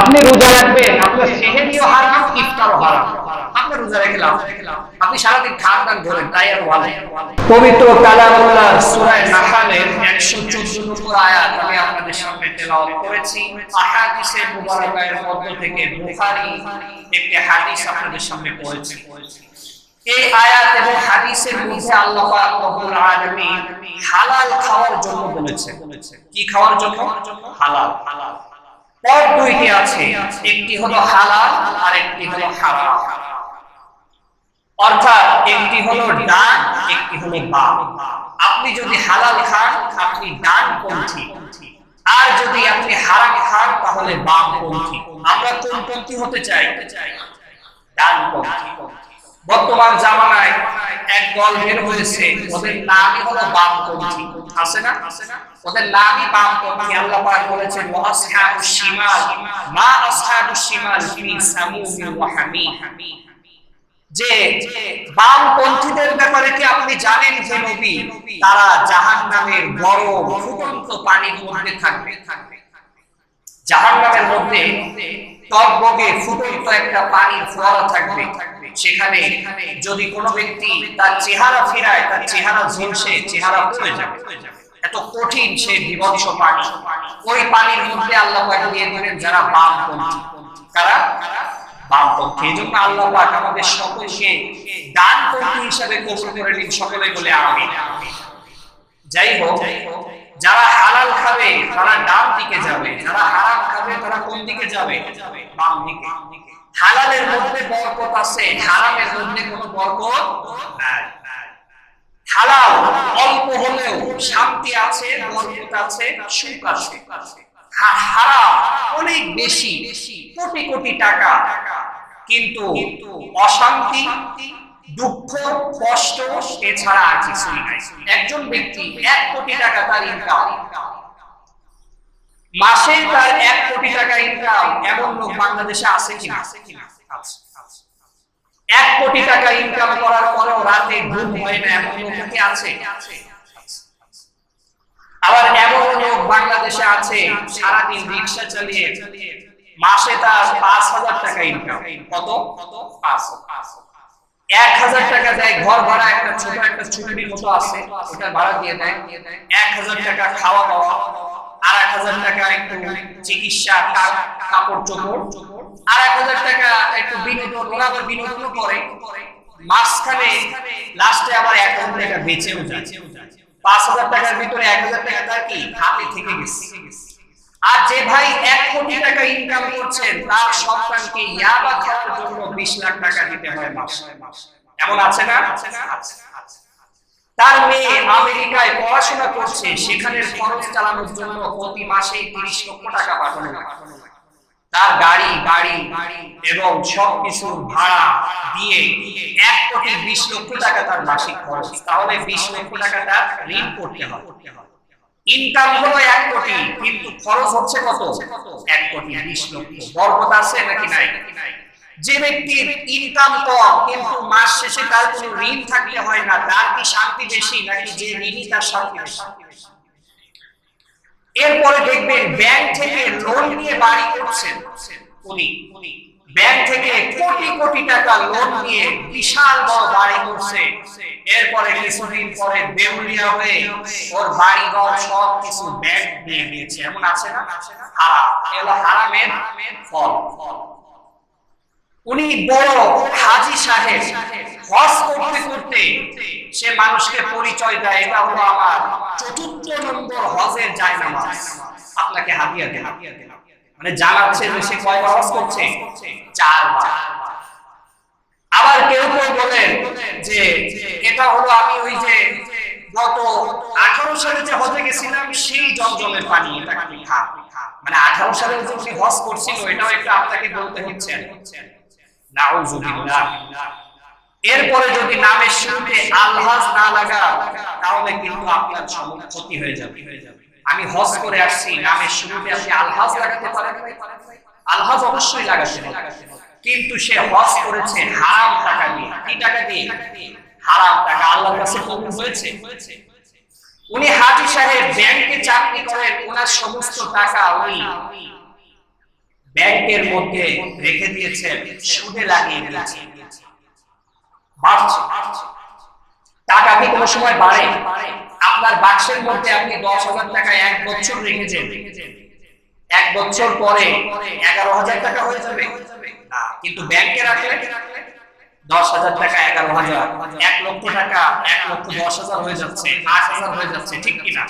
আপনি রোজা রাখবেন আপনার সেহেরিও হারাম ইফতারও হারাম। আপনি রোজা রেখেলাম আপনি সারাদিন খান দান ধরেন তাই আর ভালো পবিত্র কালামুল্লাহ নাহলের 114 নম্বর আয়াত আমি আপনাদের সামনে তেলাওয়াত করেছি। আহাদিসে মুবারাকায়ের মধ্য থেকে বুখারী একটি হাদিস আপনাদের সামনে পড়েছি এই আয়াত এবং হাদিসের মধ্যে আল্লাহ পাক রব্বুল আলামিন হালাল খাওয়ার জন্য বলেছে কি খাওয়ার জন্য? হালাল হালাল। পদ দুইটি আছে। একটি হলো হালাল আর একটি হলো হারাম। অর্থাৎ একটি হলো ডান একটি হলো বাম আপনি যদি হালাল খান, আপনি ডান পন্থী আর যদি আপনি হারাম খান, তাহলে বাম পন্থী আমরা কোন পন্থী হতে চাই? ডান পন্থী বর্তমান জামানায় এক দল বের হয়েছে। ওদের নামই হলো বাম পন্থী আছে না আছে না? ওদের নামই বামপন্থী আল্লাহ পাক বলেছেন শিমাল। মা শিমাল ফি ওয়া হামিম। যে বামপন্থীদের ব্যাপারে কি আপনি জানেন যে নবী? তারা জাহান্নামের বড় ফুটন্ত পানির মধ্যে থাকবে। জাহান্নামের মধ্যে টকবগে ফুটন্ত একটা পানির ফোয়ারা থাকবে। সেখানে যদি কোনো ব্যক্তি তার চেহারা ফেরায়, তার চেহারা ঝলসে, চেহারা পড়ে যাবে। এত কঠিন সে বিভৎস পানি। ওই পানির মধ্যে আল্লাহ পাক যারা বামপন্থী। কারা? বামপন্থী। এই জন্য আল্লাহ পাক আমাদের সকলকে ডানপন্থী হিসাবে করে নিন সকলে বলে আমিন। যাই হোক, যারা হালাল খাবে, তারা ডান দিকে যাবে। যারা হারাম খাবে, তারা কোন দিকে যাবে? বাম দিকে। হালালের মধ্যে বরকত আছে, হারামের মধ্যে কোনো বরকত নাই। হালাল, অল্প হলেও শান্তি আছে আছে, সুখ আছে। অনেক বেশি, কোটি কোটি টাকা। কিন্তু অশান্তি, দুঃখ, কষ্ট এছাড়া আর কিছুই একজন ব্যক্তি এক কোটি টাকা তার ইনকাম মাসে তার এক কোটি টাকা ইনকাম এমন লোক বাংলাদেশে আছে কিনা? আছে। এক কোটি টাকা ইনকাম করার পরেও রাতে ঘুম হয় না, এমন লোক আছে? আবার এমন লোক বাংলাদেশে আছে, সারাদিন রিক্সা চালিয়ে মাসে তার পাঁচ হাজার টাকা ইনকাম কত? পাঁচ। এক হাজার টাকা দেয়, ঘর ভাড়া একটা ছোট একটা ছুটির মতো আছে, ওটা ভাড়া দিয়ে দেয়। এক হাজার টাকা খাওয়া দাওয়া আর এক হাজার টাকা একটু চিকিৎসা কাপড় চোপড়। আর এক হাজার টাকা একটু বিনোদন ওরা আবার বিনোদনও করে। মাঝখানে লাস্টে আবার এক হাজার টাকা বেঁচেও পাঁচ হাজার টাকার ভিতরে এক হাজার টাকা তার কি? হাতে থেকে গেছে। আর যে ভাই এক কোটি টাকা ইনকাম করছেন, তার সন্তানকে ইয়াবা খাওয়ার জন্য বিশ লাখ টাকা দিতে হয় মাসে। এমন আছে না? তার মেয়ে আমেরিকায় পড়াশোনা করছে সেখানে খরচ চালানোর জন্য প্রতি মাসে তিরিশ লক্ষ টাকা পাঠানো। তার গাড়ি গাড়ি এবং সবকিছু ভাড়া দিয়ে এক কোটি বিশ লক্ষ টাকা তার মাসিক খরচ। তাহলে বিশ লক্ষ টাকা তার ঋণ করতে হবে ইনকাম হলো এক কোটি, কিন্তু খরচ হচ্ছে কত? এক কোটি বিশ লক্ষ। আছে নাকি নাই? যে ব্যক্তির ইনকাম কম, কিন্তু মাস শেষে তার কোনো ঋণ থাকলে হয় না, তার কি শান্তি বেশি নাকি যে ঋণী তার শান্তি বেশি? এরপরে দেখবেন ব্যাংক থেকে লোন নিয়ে বাড়ি করছেন উনি। ব্যাংক থেকে কোটি কোটি টাকা লোন নিয়ে বিশাল বড় বাড়ি করছে। এরপরে কিছুদিন পরে দেউলিয়া হয়ে ওর বাড়ি ঘর সব কিছু ব্যাংক দিয়ে দিয়েছে এমন আছে না? আছে না হারাম। এলো হারামের ফল ফল। উনি বড় হাজি সাহেব, হজ করতে করতে সে মানুষকে পরিচয় দেয়, এটা হলো আমার চতুর্থ নম্বর হজের জায়নামাজ আপনাকে হাদিয়া দেন মানে জানাচ্ছে যে সে কয়বার হজ করছে? চারবার। আবার কেউ কেউ বলেন যে, এটা হলো আমি ওই যে গত আঠারো সালে যে হজে গেছিলাম, সেই জমজমের পানি, এটা খান মানে আঠারো সালে যে হজ করছিল, এটাও একটু আপনাকে বলতে হচ্ছে। এরপরে যদি নামের শুরুতে আলহাজ না লাগা, তাহলে কিন্তু আপনার সব ক্ষতি হয়ে যাবে। আমি হজ করে আসছি নামের শুরুতে আপনি আলহাজ লাগাতে পারেন আলহাজ অবশ্যই লাগাতে কিন্তু সে হজ করেছে হারাম টাকা দিয়ে। কি টাকা দিয়ে? হারাম টাকা। আল্লাহর কাছে কবুল হয়েছে? উনি হাজি সাহেব ব্যাংকে চাকরি করেন, ওনার সমস্ত টাকা উনি ব্যাংকের মধ্যে রেখে দিয়েছেন সুদে লাগিয়ে দিয়েছেন বাড়ছে। টাকা কি কোনো সময় বাড়ে। আপনার বাক্সের মধ্যে আপনি দশ হাজার টাকা এক বছর রেখেছেন। এক বছর পরে এগারো হাজার টাকা হয়ে যাবে। কিন্তু ব্যাংকে রাখলে দশ হাজার টাকা এগারো হাজার। এক লক্ষ টাকা, এক লক্ষ দশ হাজার হয়ে যাচ্ছে, আট হাজার হয়ে যাচ্ছে, ঠিক কিনা?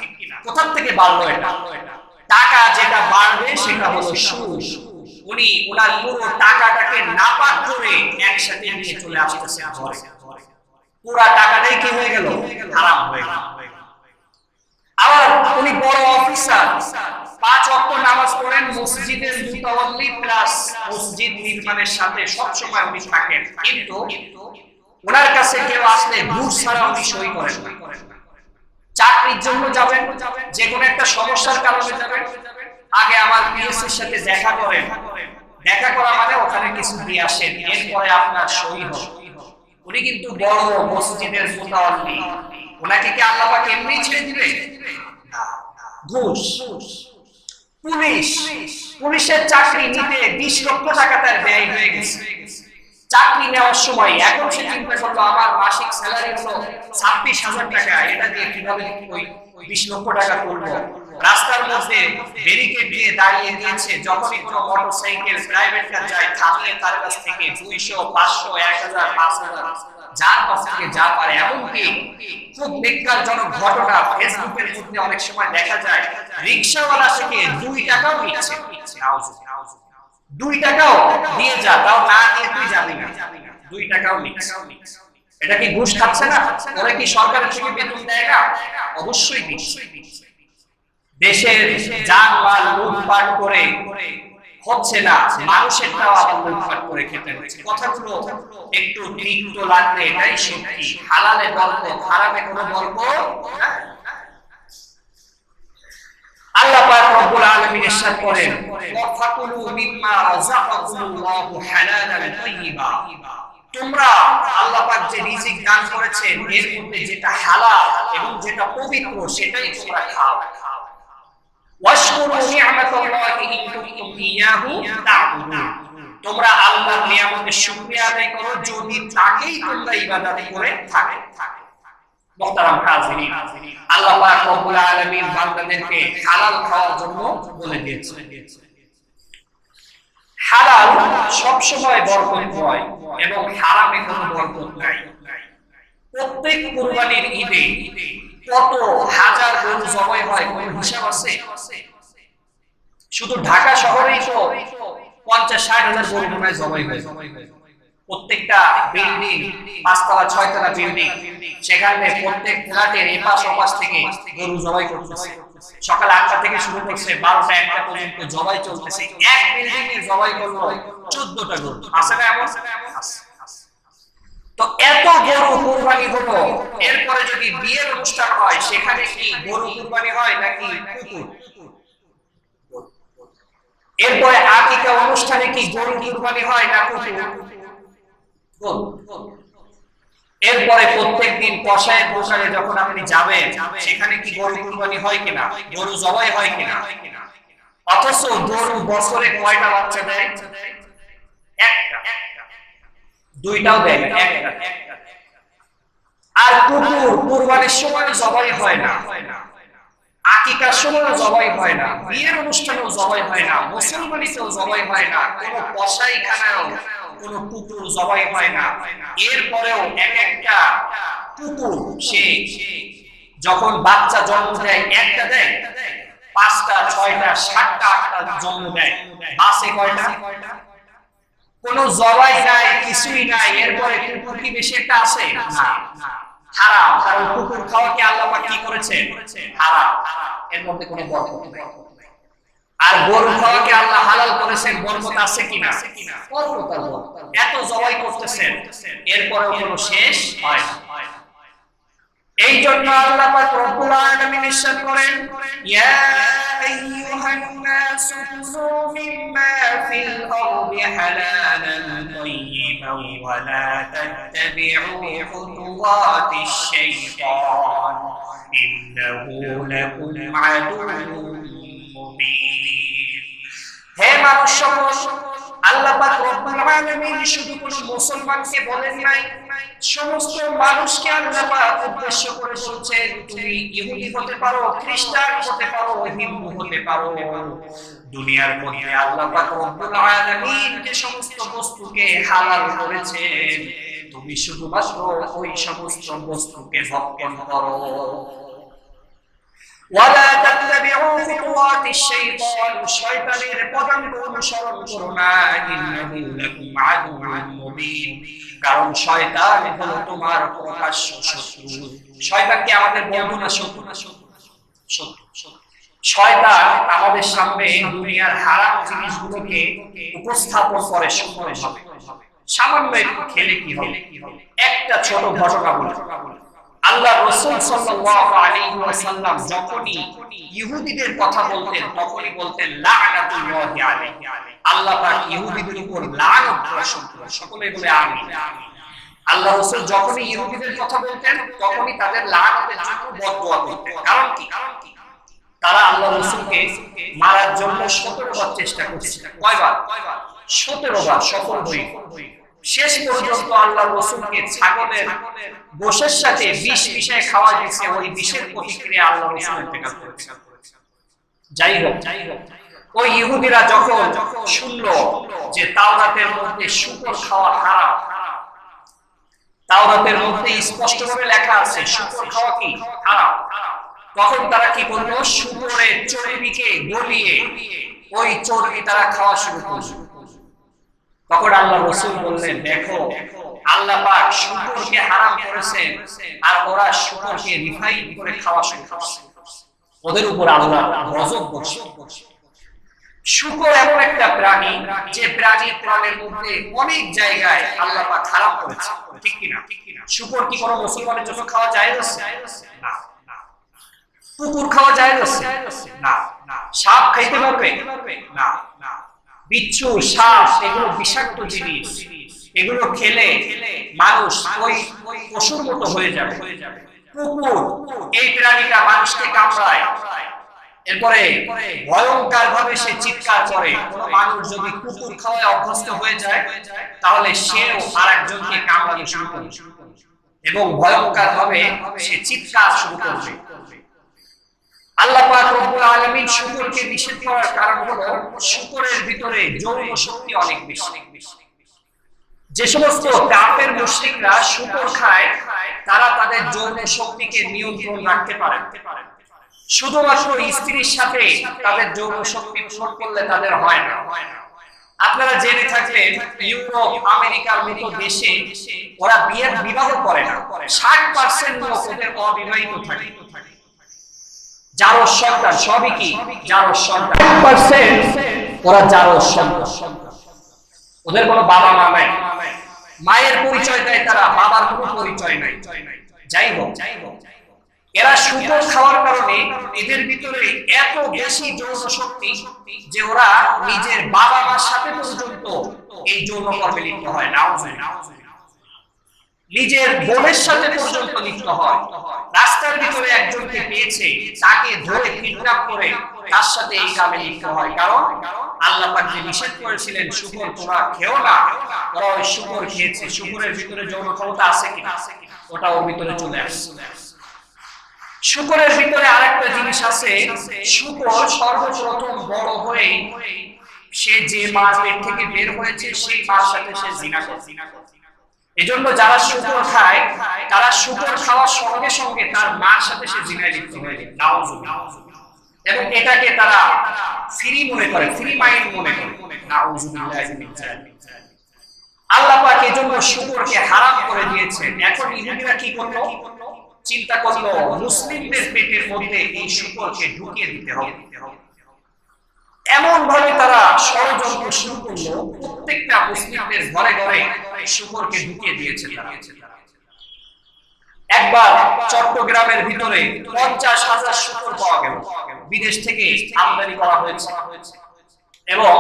কোথার থেকে বাড়লো এটা? টাকা যেটা বাড়বে সেটা হলো সুদ। উনি ওনার পুরো টাকাটাকে নাপাক করে একসাথে নিয়ে চলে আসতেছে ঘরে। পুরা টাকাটাই কি হয়ে গেল? হারাম হয়ে গেল। আবার উনি বড় অফিসার। পাঁচ অক্ট নামাজ পড়েন, মসজিদের মুতাওয়াল্লি প্লাস মসজিদ নির্মাণের সাথে সব উনি থাকেন। কিন্তু ওনার কাছে কেউ আসলে ঘুষ ছাড়া উনি সই করেন চাকরির জন্য যাবেন যে কোনো একটা সমস্যার কারণে যাবেন। আগে আমার পিএসসির সাথে দেখা করেন। দেখা করা মানে ওখানে কিছু আসেন, এরপরে আপনার সই উনি কিন্তু বড় মসজিদের ওনাকে কি আল্লাহ পাক এমনি ছেড়ে দিবে? ঘুষ। পুলিশ। পুলিশের চাকরি নিতে বিশ লক্ষ টাকা তার ব্যয় হয়ে গেছে। চাকরি নেওয়ার সময় এখন সে চিন্তা করল আমার মাসিক স্যালারি হলো ছাব্বিশ হাজার টাকা, এটা দিয়ে কীভাবে ওই বিশ লক্ষ টাকা করব রাস্তার মধ্যে ব্যারিকেড দিয়ে দাঁড়িয়ে দিয়েছে, যখনই কোনো মোটরসাইকেল প্রাইভেট কার যায় থামিয়ে তার কাছ থেকে দুইশো, পাঁচশো, এক হাজার, পাঁচ হাজার, যার কাছ থেকে যা পারে। এমনকি খুব বিজ্ঞানজনক ঘটনা ফেসবুকের মধ্যে অনেক সময় দেখা যায়, রিক্সাওয়ালা থেকে দুই টাকাও নিচ্ছে? দুই টাকাও দিয়ে যা, তাও না দিয়ে তুই যাবি না। দুই টাকাও নিচ্ছে এটা কি ঘুষ খাচ্ছে না? ওরা কি সরকারের থেকে বেতন দেয় না? অবশ্যই দেশের জানমাল লুটপাট করে হচ্ছে না মানুষেরটাও আবার লুটপাট করে খেতে হচ্ছে। কথাগুলো একটু তিক্ত লাগলে এটাই সত্যি। হালালে গল্প হারামে কোনো গল্প? আল্লাহ পাক রব্বুল আলামিন ইরশাদ করেন, ওয়াফাকুলু মিম্মা রাযাকাকুমুল্লাহু হালালান তাইয়্যিবা তোমরা আল্লাহ পাক যে রিজিক দান করেছেন, এর মধ্যে যেটা হালাল এবং যেটা পবিত্র, সেটাই তোমরা খাও। ওয়াশকুরু নি'মাতাল্লাহি ইন কুনতুম ইয়াহু তা'বুদুন। তোমরা আল্লাহর নিয়ামতের শুকরিয়া আদায় করো যদি তাকেই তোমরা ইবাদত করে থাকে। আল্লাহ পাক রব্বুল আলামিন বান্দাদেরকে হালাল খাওয়ার জন্য বলে হালাল বরকত হয় এবং হারামে কোনো বরকত নাই। প্রত্যেক কুরবানির ঈদে কত হাজার গরু জবাই হয় কোন হিসাব আছে? শুধু ঢাকা শহরেই তো পঞ্চাশ, ষাট হাজার গরু জবাই হয়। প্রত্যেকটা বিল্ডিং পাঁচতলা, ছয়তলা বিল্ডিং সেখানে প্রত্যেক ফ্ল্যাটের এপাশ ওপাশ থেকে গরু জবাই করতেছে। সকাল আটটা থেকে শুরু করছে, বারোটা একটা পর্যন্ত জবাই চলতেছে। এক বিল্ডিং এ জবাই করল চোদ্দটা গরু। আছে না এমন? তো এত গরু কুরবানি হলো, এরপরে যদি বিয়ের অনুষ্ঠান হয়, সেখানে কি গরু কুরবানি হয় নাকি কুকুর? এরপরে আকিকা অনুষ্ঠানে কি গরু কুরবানি হয় না কুকুর? এরপরে প্রত্যেক দিন কষায়ের দোকানে যখন আপনি যাবেন, সেখানে কি গরু কুরবানি হয় কিনা? গরু জবাই হয় কিনা? অথচ গরু বছরে কয়টা বাচ্চা দেয়? দুইটাও দেয় আর কুকুর কুরবানির সময় জবাই হয় না। আকিকার সময় জবাই হয় না। বিয়ের অনুষ্ঠানেও জবাই হয় না। মুসলমানিতেও জবাই হয় না। কোনো কসাইখানায়ও কোনো কুকুর জবাই হয় না। এরপরেও এক একটা কুকুর সে যখন বাচ্চা জন্ম দেয়, একটা দেয়, পাঁচটা, ছয়টা, সাতটা, আটটা জন্ম দেয়। বাসে কয়টা? কোন জবাই নাই, কিছুই নাই, এরপরে কুকুর কি বেশি একটা আছে? না। হারাম। কারণ কুকুর খাওয়াকে আল্লাহ কি করেছে? হারাম। এর মধ্যে কোনো বরকত আর গরু খাওয়াকে আল্লাহ হালাল করেছেন বরকত আছে কিনা? বরকত আর বরকত এত জবাই করতেছেন এরপরেও কোনো শেষ হয় না। এই জন্য আল্লাহ পাক রব্বুল আলামিন ইরশাদ করেন ইয়া আইয়ুহান নাস কুলু মিম্মা ফিল আরদি হালালান তাইয়িবান ওয়া লা তাত্তাবি'ু খুতুওয়াতিশ শাইতান ইন্নাহু লাকুম আদুউম মুবিন হে মানুষ সকল, আল্লাহ পাক রব্বুল আলামিন শুধু কোন মুসলমানকে বলেন নাই, সমস্ত মানুষকে আল্লাহ পাক উদ্দেশ্য করে বলছেন, তুমি ইহুদি হতে পারো, খ্রিস্টান হতে পারো, হিন্দু হতে পারো। দুনিয়ার মধ্যে আল্লাহ পাক রব্বুল আলামিন যে সমস্ত বস্তুকে হালাল করেছেন, তুমি শুধুমাত্র ওই সমস্ত বস্তুকে ভক্ষণ করো। ওয়ালা তাত্তাবিউ খুতুওয়াতিশ শাইতান শয়তানের পদাঙ্ক অনুসরণ করো না ইন্নাহু লাকুম আদুউন মুবিন। কারণ শয়তান হলো তোমার প্রকাশ্য শত্রু। শয়তান কি আমাদের বন্ধু না শত্রু? না শত্রু শত্রু শয়তান আমাদের সামনে দুনিয়ার হারাম জিনিসগুলোকে উপস্থাপন করে সামান্য একটু খেলে কি হবে? একটা ছোট ঘটনা বলি। আল্লাহ রসুল ওয়াসাল্লাম যখনই ইহুদিদের কথা বলতেন, তখনই বলতেন আল্লাহ পাক ইহুদিদের উপর লানত সকলে বলে, আমিন। আল্লাহ রসুল যখনই ইহুদিদের কথা বলতেন, তখনই তাদের লানতের জন্য বদদোয়া করতেন। কারণ কি? কারণ কি তারা আল্লাহ রসুলকে মারার জন্য সতেরো বার চেষ্টা করছে। কয়বার? সতেরো বার সফল হয়ে। শেষ পর্যন্ত আল্লাহ রসুলকে ছাগলের গোশের সাথে বিষ মিশায় খাওয়া দিয়েছে, ওই বিষের প্রতিক্রিয়া আল্লাহ রসুল যাই হোক যাই হোক, ওই ইহুদিরা যখন যে তাওরাতের মধ্যে শুকর খাওয়া হারাম, তাওরাতের মধ্যে লেখা আছে, শুকর খাওয়া কি? হারাম। তখন তারা কি করল? শুকরের চর্বিকে গলিয়ে ওই চর্বি তারা খাওয়া শুরু করল। তখন আল্লাহ রসুল বললেন, দেখো, আল্লাহ পাক শুকরকে হারাম করেছেন আর ওরা শুকরকে রিফাইন করে খাওয়া শুরু করছে। ওদের উপর আল্লাহ গজব করছে। শুকর এমন একটা প্রাণী যে প্রাণী প্রাণের মধ্যে অনেক জায়গায় আল্লাহ পাক করেছে। ঠিক কিনা? শুকর কি কোনো মুসলমানের জন্য খাওয়া যায় কুকুর খাওয়া যায় না। সাপ খাইতে পারবে? না। বিচ্ছু, সাপ, এগুলো বিষাক্ত জিনিস। এগুলো খেলে মানুষ ওই পশুর মতো হয়ে যাবে। কুকুর, এই প্রাণীটা মানুষকে কামড়ায়। এরপরে ভয়ঙ্কর ভাবে সে চিৎকার করে। কোন মানুষ যদি কুকুর খাওয়ায় অভ্যস্ত হয়ে যায়, তাহলে সেও আর একজনকে কামড়ানো শুরু এবং ভয়ঙ্কর ভাবে সে চিৎকার শুরু করবে। আল্লাহ পাক রব্বুল আলামিন শুকরকে নিষেধ করার কারণ হলো শুকরের ভিতরে যৌন শক্তি অনেক বেশি। যে সমস্ত কাফের মুশরিকরা শুকর খায়, তারা তাদের যৌন শক্তিকে নিয়ন্ত্রণ রাখতে পারে। শুধুমাত্র স্ত্রীর সাথে তাদের যৌন শক্তি পূরণ করলে তাদের হয় না। আপনারা জেনে থাকলেন ইউরোপ, আমেরিকার মতো দেশে ওরা বিয়ের বিবাহ করে না। ষাট পার্সেন্ট লোক ওদের অবিবাহিত থাকে। যার সন্তান সবই কি? ওরা ওদের কোনো বাবা মা নাই। মায়ের পরিচয় দেয় তারা, বাবার কোনো পরিচয় নাই। যাই হোক যাই হোক এরা শুকর খাওয়ার কারণে এদের ভিতরে এত বেশি যৌন শক্তি যে ওরা নিজের বাবা মার সাথে পর্যন্ত এই যৌন কর্মে লিপ্ত হয়, নাও নিজের বোনের সাথে পর্যন্ত লিপ্ত হয়। রাস্তার ভিতরে একজনকে পেয়েছে, তাকে ধরে কিডন্যাপ করে তার সাথে এই কামে লিপ্ত হয়। কারণ আল্লাহ পাক যে নিষেধ করেছিলেন, শুকর খেও না ওই শুকর খেয়েছে, শুকরের ভিতরে যৌন ক্ষমতা আছে কিনা, ওটা ওর ভিতরে চলে আসছে। শুকরের ভিতরে আরেকটা জিনিস আছে, শুকর সর্বপ্রথম বড় হয়ে সে যে মাছ পেট থেকে বের হয়েছে, সেই মাছ সাথে সে জিনা করে এজন্য যারা শুকর খায় তারা শুকর খাওয়ার সঙ্গে সঙ্গে তার মার সাথে সে জিনায় লিপ্ত হয়ে যায় এবং এটাকে তারা ফ্রি মনে করে ফ্রি মাইন্ড মনে করে। আল্লাহ পাক এজন্য শুকরকে হারাম করে দিয়েছেন। এখন ইহুদিরা কি করল? চিন্তা করল মুসলিমদের পেটের মধ্যে এই শুকরকে ঢুকিয়ে দিতে হবে। এমন ভাবে তারা ষড়যন্ত্র শুরু করল, প্রত্যেকটা মুসলিমদের ঘরে ঘরে শুকরকে ঢুকিয়ে দিয়েছে একবার চট্টগ্রামের ভিতরে পঞ্চাশ হাজার শুকর পাওয়া গেল। বিদেশ থেকে আমদানি করা হয়েছে। এবং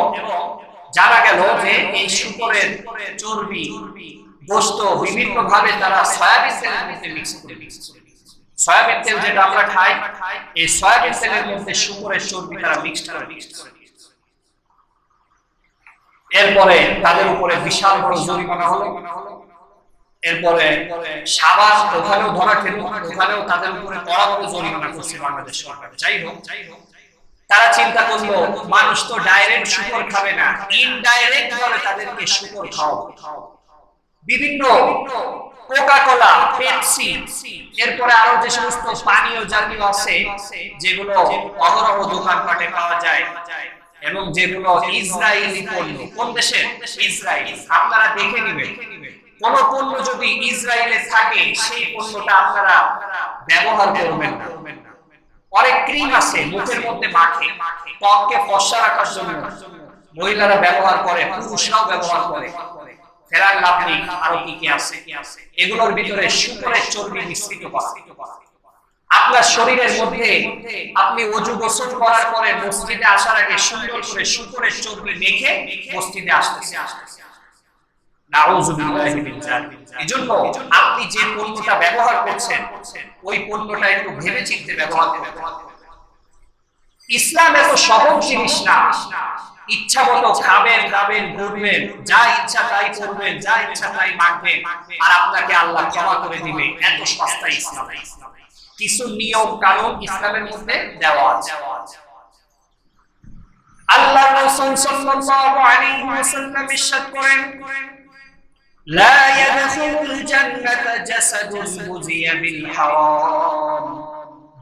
জানা গেল যে এই শুকরের চর্বি, গোস্ত বিভিন্ন ভাবে তারা সয়াবিন তেলের মধ্যে মিক্স করে সয়াবিন তেল যেটা আমরা খাই, এই সয়াবিন তেলের মধ্যে শুকরের চর্বি তারা মিক্সড করে মিক্সড করে এরপরে তাদের উপরে বিশাল বড় জরিমানা হলো। এরপরে সাবাস ওখানেও ধরা খেল ওখানেও তাদের উপরে বড় বড় জরিমানা করছে বাংলাদেশ সরকার। যাই হোক যাই হোক। তারা চিন্তা করল, মানুষ তো ডাইরেক্ট শুকর খাবে না ইনডাইরেক্ট ভাবে তাদেরকে শুকর খাও বিভিন্ন কোকা কোলা পেপসি এরপরে আরও যে সমস্ত পানীয় জাতীয় আছে, যেগুলো অহরহ দোকানপাটে পাওয়া যায় এবং যেগুলো ইসরায়েলি পণ্য, কোন দেশের ইসরায়েল। আপনারা দেখে নেবেন। কোন পণ্য যদি ইসরায়েলে থাকে, সেই পণ্যটা আপনারা ব্যবহার করবেন না। অনেক ক্রিম আছে, মুখের মধ্যে মাখে। ত্বককে ফর্সা রাখার জন্য মহিলারা ব্যবহার করে, পুরুষরাও ব্যবহার করে। ফেরার লাভ নেই, আরও কি কি আছে? এগুলোর ভিতরে শুকরের চর্বি মিশ্রিত আপনার শরীরের মধ্যে আপনি অজু গোসল করার পরে মসজিদে আসার আগে সুন্দর করে শুকরের চর্বি মেখে মসজিদে আসতেছে। এজন্য আপনি যে পণ্যটা ব্যবহার করছেন, ওই পণ্যটা একটু ভেবে চিন্তে ব্যবহার ইসলাম এত সহজ জিনিস না। ইচ্ছা মতো খাবেন খাবেন ঘুরবেন, যা ইচ্ছা তাই করবেন, যা ইচ্ছা তাই মাখবেন। আর আপনাকে আল্লাহ ক্ষমা করে দিবে এত সস্তা ইসলাম ইসলাম। কিছু নিয়ম কানুন ইসলামের মধ্যে দেওয়া আছে। আল্লাহ রাসূল সাল্লাল্লাহু আলাইহি ওয়াসাল্লাম ইরশাদ করেন, লা ইয়াদখুলুল জান্নাতা জাসাদুন মুযিয়া বিল হারাম।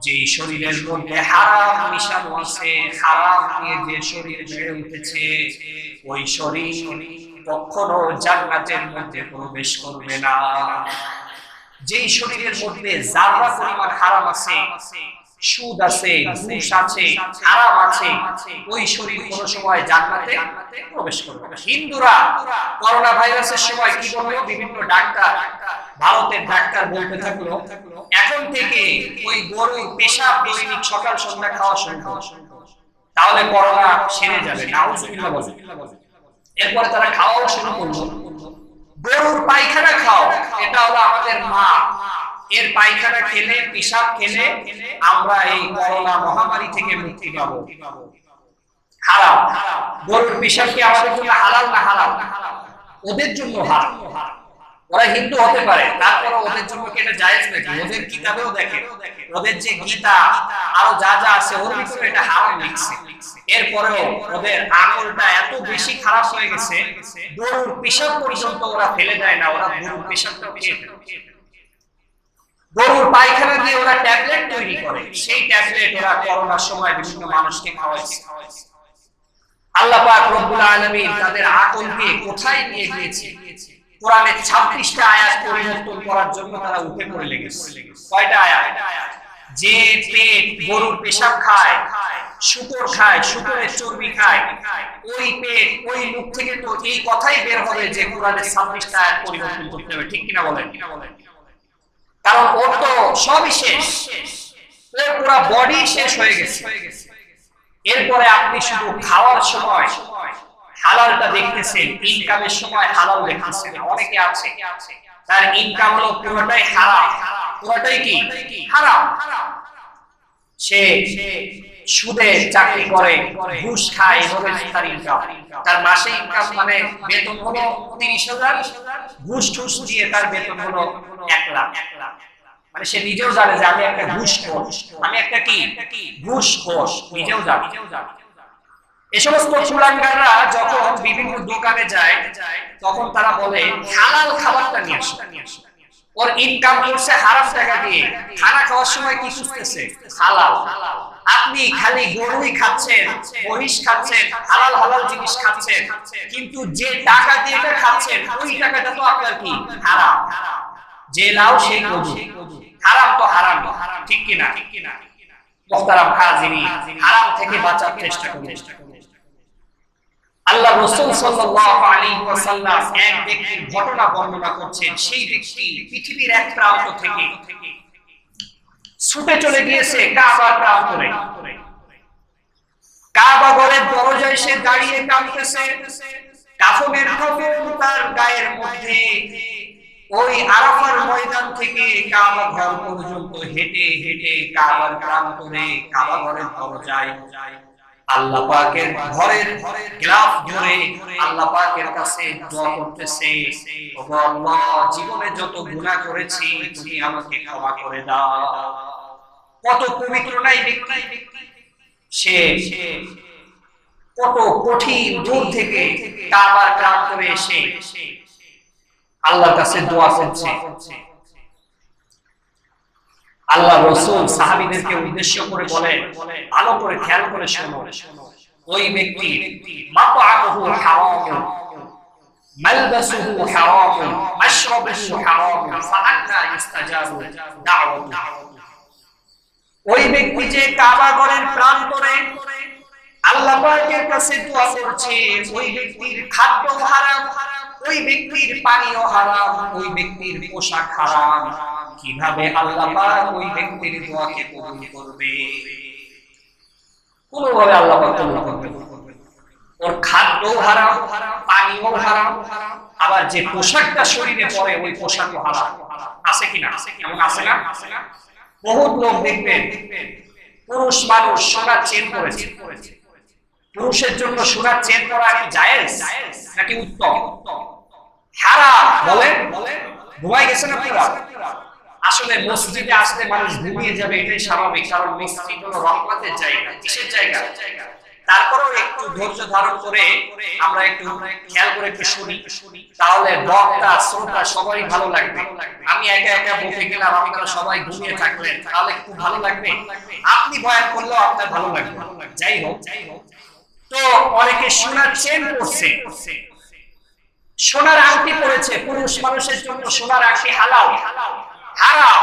যে শরীরের মধ্যে হারাম মিশানো আছে, হারাম দিয়ে যে শরীর বেড়ে উঠেছে, ওই শরীর কখনো জান্নাতের মধ্যে প্রবেশ করবে না। যেই শরীরের মধ্যে জাররা পরিমাণ হারাম আছে, সুদ আছে, ঘুষ আছে, আরাম আছে, ওই শরীর কোন সময় জান্নাতে প্রবেশ করবে হিন্দুরা করোনা ভাইরাসের সময় কি বলল? বিভিন্ন ডাক্তার, ভারতের ডাক্তার বলতে থাকল, এখন থেকে ওই গরু পেশা দৈনিক সকাল সন্ধ্যা খাওয়া শুরু তাহলে করোনা সেরে যাবে, নাউজুবিল্লাহ বলে। এরপরে তারা খাওয়াও শুরু করল। গরুর পায়খানা খাও, এটা হলো আমাদের মা। এর পায়খানা খেলে, পেশাব খেলে, আমরা এই করোনা মহামারী থেকে মুক্তি পাবো। হারাম গরুর পেশাব কি আমাদের জন্য হালাল না হারাম? ওদের জন্য হারাম। ওরা হিন্দু হতে পারে তারপরে ওদের জন্য কি এটা জায়েজ নাকি? ওদের কিতাবেও দেখে। ওদের যে গীতা, আরও যা যা আছে, ওর ভিতরে এটা হারাম লিখছে এরপরেও ওদের আঙুলটা এত বেশি খারাপ হয়ে গেছে, গরুর পেশাব পর্যন্ত ওরা ফেলে দেয় না, ওরা গরুর পেশাবটাও খেয়ে গরুর পায়খানা দিয়ে ওরা ট্যাবলেট তৈরি করে, সেই ট্যাবলেট ওরা করোনার সময় বিভিন্ন মানুষকে খাওয়াইছে। আল্লাহ পাক রব্বুল আলামিন তাদের আকলকে কোথায় নিয়ে গিয়েছে। কোরআনের 26টা আয়াত পরিবর্তন করার জন্য তারা উঠে পড়ে লেগেছে। কয়টা আয়াত? যে পেট গরুর পেশাব খায় শুকর খায়, শুকরের চর্বি খায়। ওই পেট, ওই মুখ থেকে তো এই কথাই বের হবে যে কোরআনের 26টা আয়াত পরিবর্তন করতে হবে। ঠিক কিনা বলেন? কারণ ওর তো সবই শেষ। ওর পুরো বডি শেষ হয়ে গেছে। এরপরে আপনি শুধু খাওয়ার সময়, হালালটা দেখতেছেন ইনকামের সময় হালাল দেখতেছেন। অনেকে আছে, তার ইনকাম হলো পুরোটাই হারাম। পুরোটাই কি? হারাম। সে সুদে চাকরি করে, ঘুষ খায় ইনকাম তার মাসে ইনকাম মানে বেতন হলো তিরিশ হাজার, ঘুষ ঠুস দিয়ে তার বেতন হলো এক লাখ। মানে সে নিজেও জানে যে আমি একটা ঘুষ আমি একটা কি? ঘুষ নিজেও জানি। এ সমস্ত চুলাঙ্গাররা যখন বিভিন্ন দোকানে যায়, তখন তারা বলে, হালাল খাবারটা নিয়ে আসো। ওর ইনকাম করছে হারাম টাকা দিয়ে। খানা খাওয়ার সময় কি খুঁজতেছে হালাল। আপনি খালি গরুই খাচ্ছেন, মহিষ খাচ্ছেন, হালাল হালাল জিনিস খাচ্ছেন, কিন্তু যে টাকা দিয়ে এটা খাচ্ছেন, ওই টাকাটা তো আপনার কি? হারাম। যে লাও সেই গরু। হারাম তো হারাম। ঠিক কিনা? ঠিক কিনা মোহতারাম হারাম থেকে বাঁচার চেষ্টা করুন আল্লাহ রাসূল এক ব্যক্তির ঘটনা বর্ণনা করছেন, সেই ব্যক্তি পৃথিবীর এক প্রান্ত থেকে ছুটে চলে গিয়েছে প্রান্তরে কাবা ঘরের দরজায় সে দাঁড়িয়ে কাঁদতেছে। তার গায়ের মধ্যে ওই আরাফার ময়দান থেকে কাবা ঘর পর্যন্ত হেঁটে হেঁটে কাবার প্রান্তরে কাবা ঘরের দরজায় আল্লাহ পাকের ঘরের ধরে আল্লাহ পাকের কাছে দোয়া করতেছে। আল্লাহ, জীবনে যত করেছি, তুমি আমাকে ক্ষমা করে দাও। কত পবিত্র নাই সে কত কঠিন দূর থেকে কাবার গ্রাম করে এসে আল্লাহর কাছে দোয়া করছে। আল্লাহ রসুল সাহাবিদেরকে উদ্দেশ্য করে বলেন, ভালো করে খেয়াল করে শোনো। ওই ব্যক্তি ওই ব্যক্তি যে কাবা আল্লাহ কাছে দোয়া করছে, ওই ব্যক্তির খাদ্য হারাম, ওই ব্যক্তির পানীয় হারাম, ওই ব্যক্তির পোশাক হারাম। কীভাবে আল্লাহ ওই ব্যক্তির দোয়াকে কবুল করবে? কোনোভাবে আল্লাহ কবুল করবে ওর খাদ্য হারাম পানীয় হারাম, আবার যে পোশাকটা শরীরে পরে ওই পোশাকও হারাম। আছে কিনা? আছে না? বহুত লোক দেখবেন, পুরুষ মানুষ সোনার চেন করেছে পুরুষের জন্য সোনা চেন করা কি জায়েজ নাকি উত্তম? হারাম, বলেন? ঘুমাই গেছে না আসলে মসজিদে আসলে মানুষ ঘুমিয়ে যাবে, এটাই স্বাভাবিক, কারণ মসজিদ হলো রহমতের জায়গা, কিসের জায়গা? তারপরেও একটু ধৈর্য ধারণ করে আমরা একটু খেয়াল করে একটু শুনি। তাহলে বক্তা, শ্রোতা সবাই ভালো লাগবে। আমি একা একা বসে গেলাম আপনারা সবাই ঘুমিয়ে থাকলেন? তাহলে খুব ভালো লাগবে। আপনি বয়ান করলেও আপনার ভালো লাগবে। যাই হোক। যাই হোক তো অনেকে চেন করছে সোনার আংটি পড়েছে পুরুষ মানুষের জন্য সোনার আংটি হালাল। হারাম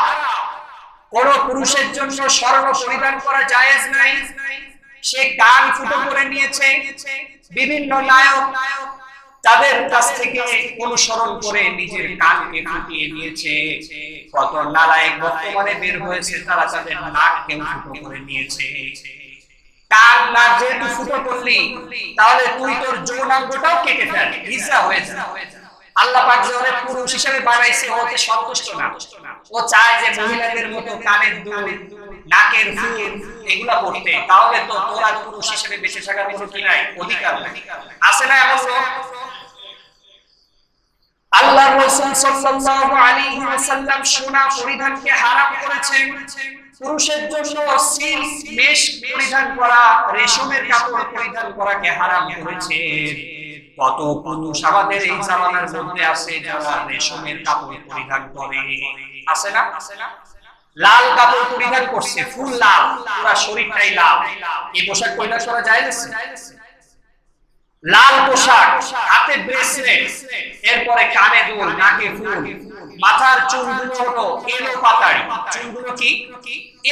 কোন পুরুষের জন্য স্বর্ণ পরিধান করা জায়েজ নাই। সে কান ফুটো করে নিয়েছে। বিভিন্ন নায়ক তাদের কাছ থেকে অনুসরণ করে নিজের কানকে ফুটিয়ে নিয়েছে। কত নালায়ক বর্তমানে বের হয়েছে, তারা তাদের নাককে ফুটো করে নিয়েছে। কান না যেহেতু ফুটো করলি, তাহলে তুই তোর যৌনাঙ্গটাও কেটে ফেল, হিসা হয়ে যা। আল্লাহ পাক যে পুরুষ হিসেবে বানাইছে, ওতে সন্তুষ্ট না। ও চায় যে মহিলাদের মতো কানের দুল নাকের ফুল এগুলা পড়তে তাহলে তো তোরা পুরুষ হিসেবে বেঁচে থাকার কোনো কি নাই? অধিকার নাই? আছে না এমন আল্লাহ রাসূল সাল্লাল্লাহু আলাইহি ওয়াসাল্লাম সোনা পরিধানকে হারাম করেছেন। পুরুষের জন্য সিল্ক মেশ পরিধান করা রেশমের কাপড় পরিধান করাকে হারাম করেছেন কত পুরুষ আমাদের এই জামানার মধ্যে আছে যারা রেশমের কাপড় পরিধান করে। আছে না? লাল কাপড় পরিধান করছে ফুল লাল পুরো শরীরটাই লাল। এই পোশাক পরিধান করা যায় না লাল পোশাক হাতে ব্রেসলেট এরপরে কানে দুল নাকে ফুল। মাথার চুলগুলো হলো এলো পাতাড়ি। চুলগুলো কি?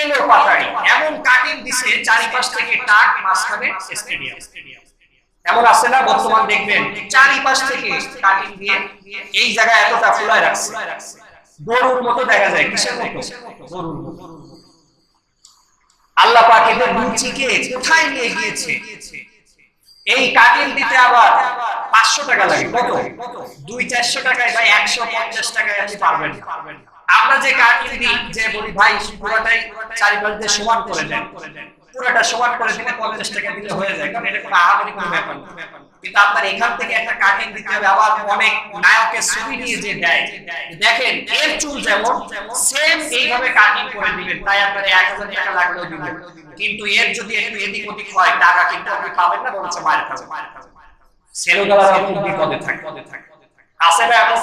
এলো পাতাড়ি। এমন কাটিং দিছে চারিপাশ থেকে টাক মাঝখানে স্টেডিয়াম এমন আছে না বর্তমান দেখবেন, চারিপাশ থেকে কাটিং দিয়ে এই জায়গায় এতটা ফুলায় রাখছে। গরুর মতো দেখা যায়, কিসের মতো? গরুর মতো। আল্লাহ পাক এদের রুচিকে কোথায় নিয়ে গিয়েছে? এই কাটিং দিতে আবার পাঁচশো টাকা লাগে, কত? দুই চারশো টাকায় বা একশো পঞ্চাশ টাকায় আপনি পারবেন। আমরা যে কাটিং দিই, যে বলি, ভাই, পুরোটাই চারিপাশ দিয়ে সমান করে দেন। পুরোটা সমান করে দিলে পঞ্চাশ টাকা দিলে হয়ে যায়, কারণ এটা কোনো আহামরি কোনো ব্যাপার না। কিন্তু আপনার এখান থেকে একটা কাটিং দিতে হবে, আবার অনেক নায়কের ছবি নিয়ে যে দেয়, দেখেন, এর চুল যেমন সেম এইভাবে কাটিং করে দিবেন, তাই আপনার এক হাজার টাকা লাগলেও দিবেন। কিন্তু এর যদি একটু এদিক ওদিক হয়, টাকা কিন্তু আপনি পাবেন না, বরঞ্চ মায়ের কাছে। খাবেন সেলুদারা খুব বিপদে থাকে আছে না এমন?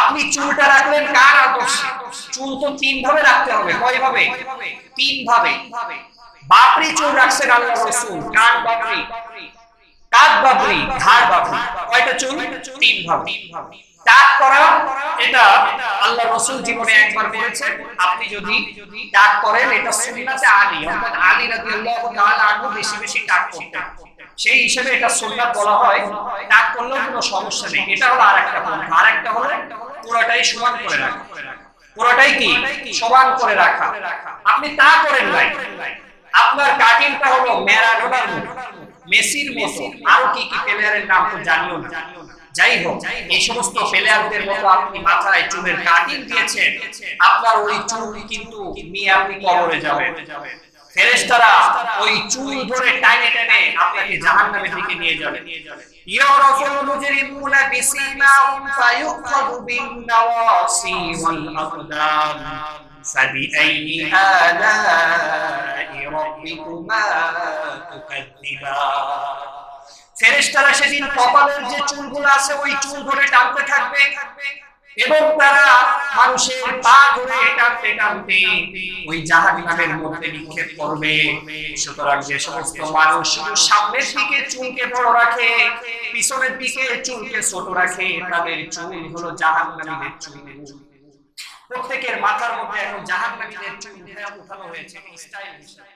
আপনি চুলটা রাখলেন কার আদর্শে? চুল তো তিন ভাবে রাখতে হবে কয় ভাবে তিন ভাবে। বাপরি চুল রাখছেন আল্লাহ রসুল, কান বাপরি কাক বাপরি, ঘাড় বাপরি। কয়টা চুল? তিন ভাবে টাক করা, এটা আল্লাহ রসুল জীবনে একবার আপনি যদি টাক করেন, এটা সুন্নাতে আলী, অর্থাৎ আলী বেশি বেশি করতেন। সেই হিসেবে এটা সুন্নাত বলা হয় টাক করলেও কোনো সমস্যা নেই। এটা হলো আরেকটা পন্থা হলো, পুরোটাই সমান করে রাখা। পুরোটাই কি? সমান করে রাখা। আপনি তা করেন নাই। আপনার কাটিনটা হলো ম্যারাডোনার মেসির মতো। আর কি কি প্লেয়ারের নাম তো জানিও না। যাই হোক, এই সমস্ত প্লেয়ারদের মতো আপনি মাথায় চুমের কাটিং দিয়েছেন। আপনার ওই চুল কিন্তু নিয়ে আপনি কবরে যাবেন। ফেরেশতারা ওই চুল ধরে টাইনে টাইনে আপনাকে জাহান্নামের দিকে নিয়ে যাবে। ইয়ারাফুল মুজরিমুনা বিসিমাহুম ফায়ুখাযু বিন নাওয়াসি ওয়াল আকদাম আলা রব্বিকুমা সেদিন কপালের যে চুলগুলো আছে, ওই চুল ধরে টানতে থাকবে। এবং তারা মানুষের পা ধরে টানতে টানতে ওই জাহাজ নামের মধ্যে নিক্ষেপ করবে। সুতরাং যে সমস্ত মানুষ সামনের দিকে চুলকে বড় রাখে, পিছনের দিকে চুলকে ছোট রাখে, তাদের চুল হলো জাহাজ নামের চুল। প্রত্যেকের মাথার মধ্যে এখন জাহাজ নামীদের চুল উঠানো হয়েছে স্টাইল হিসেবে।